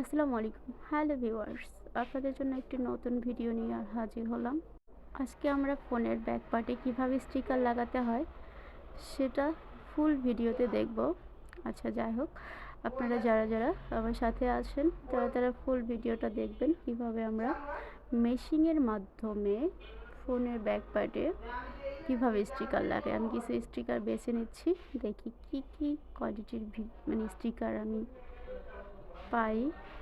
আসসালামু আলাইকুম। Hello viewers আপনাদের জন্য একটি নতুন ভিডিও নিয়ে হাজির হলাম। আজকে আমরা ফোনের ব্যাক পার্টে কীভাবে স্টিকার লাগাতে হয়, সেটা ফুল ভিডিওতে দেখব। আচ্ছা যাই হোক, আপনারা যারা যারা আমার সাথে আছেন, তারা তারা ফুল ভিডিওটা দেখবেন, কীভাবে আমরা মেশিংয়ের মাধ্যমে ফোনের ব্যাক পার্টে কীভাবে স্টিকার লাগে আমি কিছু স্টিকার বেছে নিচ্ছি, দেখি কি কি কোয়ালিটির মানে স্টিকার আমি পাই।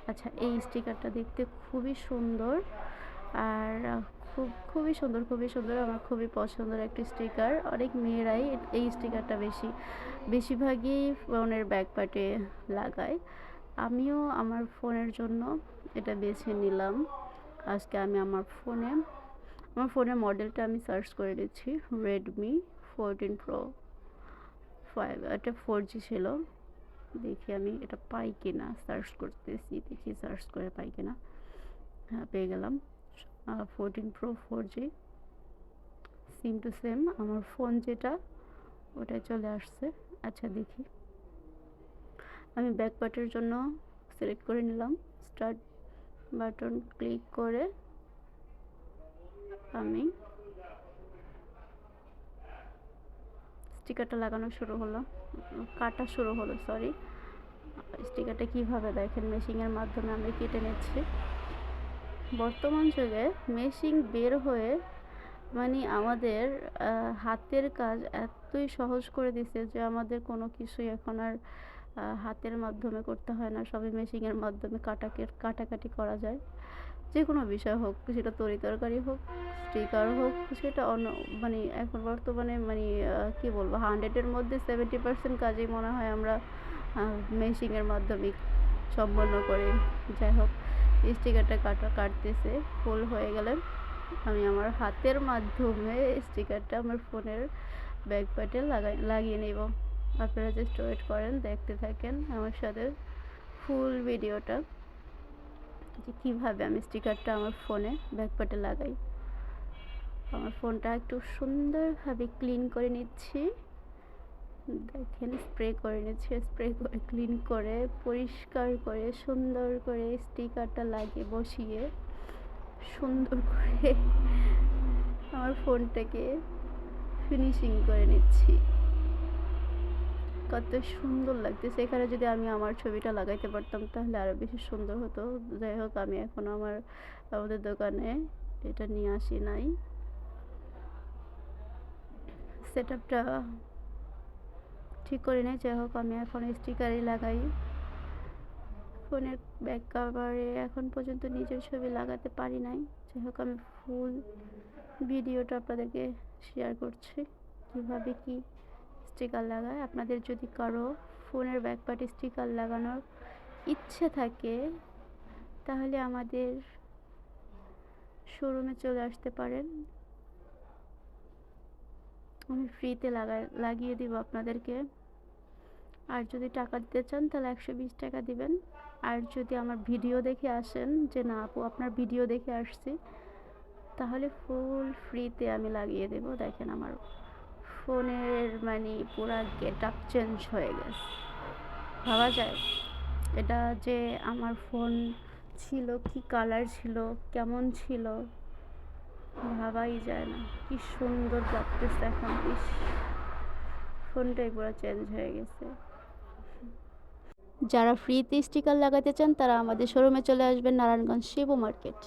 আচ্ছা এই স্টিকারটা দেখতে খুবই সুন্দর। আর খুব, খুবই সুন্দর খুবই সুন্দর, আমার খুবই পছন্দের একটি স্টিকার। অনেক মেয়েরাই এই স্টিকারটা বেশি, বেশিরভাগই ফোনের ব্যাক পার্টে লাগায়। আমিও আমার ফোনের জন্য এটা বেছে নিলাম। আজকে আমি আমার ফোনে, আমার ফোনের মডেলটা আমি সার্চ করে দিচ্ছি রেডমি ফোরটিন প্রো ফাইভ এটা ফোর জি ছিল। দেখি আমি এটা পাই কিনা সার্চ করতেছি, দেখি সার্চ করে পাই কিনা। হ্যাঁ পেয়ে গেলাম। Fourteen pro four G SIM two same আমার ফোন যেটা, ওটাই চলে আসছে। আচ্ছা দেখি। আমি ব্যাক পার্টের জন্য সিলেক্ট করে নিলাম। স্টার্ট বাটন ক্লিক করে আমি স্টিকারটা লাগানো শুরু হলো। কাটা শুরু হলো সরি স্টিকারটা কীভাবে দেখেন? মেশিনের মাধ্যমে আমরা কেটে নিচ্ছি। বর্তমান যুগে মেশিন বের হয়ে মানে আমাদের হাতের কাজ এতই সহজ করে দিছে যে আমাদের কোনো কিছুই এখন আর হাতের মাধ্যমে করতে হয় না। সবই মেশিনের মাধ্যমে কাটাকে, কাটাকাটি করা যায়। যে কোনো বিষয় হোক, সেটা তরি তরকারি হোক স্টিকার হোক, সেটা অন্য মানে এখন বর্তমানে মানে কী বলব হান্ড্রেডের মধ্যে সেভেন্টি পার্সেন্ট কাজই মনে হয় আমরা মেশিনের মাধ্যমে সম্পন্ন করি। যাই হোক স্টিকারটা কাটা, কাটতেছে ফুল হয়ে গেলে আমি আমার হাতের মাধ্যমে স্টিকারটা আমার ফোনের ব্যাক পার্টে লাগাই, লাগিয়ে নেব। আপনারা জাস্ট ওয়েট করেন, দেখতে থাকেন আমার সাথে ফুল ভিডিওটা যে কীভাবে আমি স্টিকারটা আমার ফোনে ব্যাকপার্টে লাগাই। আমার ফোনটা একটু সুন্দরভাবে ক্লিন করে নিচ্ছি। দেখেন স্প্রে করে নিচ্ছি স্প্রে করে ক্লিন করে, পরিষ্কার করে, সুন্দর করে স্টিকারটা লাগিয়ে বসিয়ে সুন্দর করে আমার ফোনটাকে ফিনিশিং করে নিচ্ছি। কত সুন্দর লাগতেছে। এখানে যদি আমি আমার ছবিটা লাগাইতে পারতাম, তাহলে আরও বেশি সুন্দর হতো। যাই হোক, আমি এখন আমার, আমাদের দোকানে এটা নিয়ে আসি নাই। সেট আপটা ঠিক করে নেই। যাই হোক, আমি এখন স্টিকারই লাগাই। ফোনের ব্যাক কাভারে এখন পর্যন্ত নিজের ছবি লাগাতে পারি নাই। যাই হোক, আমি ফুল ভিডিওটা আপনাদেরকে শেয়ার করছি। কীভাবে কী স্টিকার লাগায়। আপনাদের যদি কারও ফোনের ব্যাকপার্টে স্টিকার লাগানোর ইচ্ছে থাকে, তাহলে আমাদের শোরুমে চলে আসতে পারেন। আমি ফ্রিতে লাগাই লাগিয়ে দিব আপনাদেরকে। আর যদি টাকা দিতে চান, তাহলে একশো বিশ টাকা দিবেন। আর যদি আমার ভিডিও দেখে আসেন যে, না আপু, আপনার ভিডিও দেখে আসছি, তাহলে ফুল ফ্রিতে আমি লাগিয়ে দেব। দেখেন আমার ফোনের মানে পুরা গেট আপ চেঞ্জ হয়ে গেছে। ভাবা যায়? এটা যে আমার ফোন ছিল, কি কালার ছিল, কেমন ছিল, ভাবাই যায় না। কি সুন্দর লাগতেছে এখন ফোনটাই পুরো চেঞ্জ হয়ে গেছে। যারা ফ্রিতে স্টিকার লাগাতে চান, তারা আমাদের শোরুমে চলে আসবেন, নারায়ণগঞ্জ শিবু মার্কেট।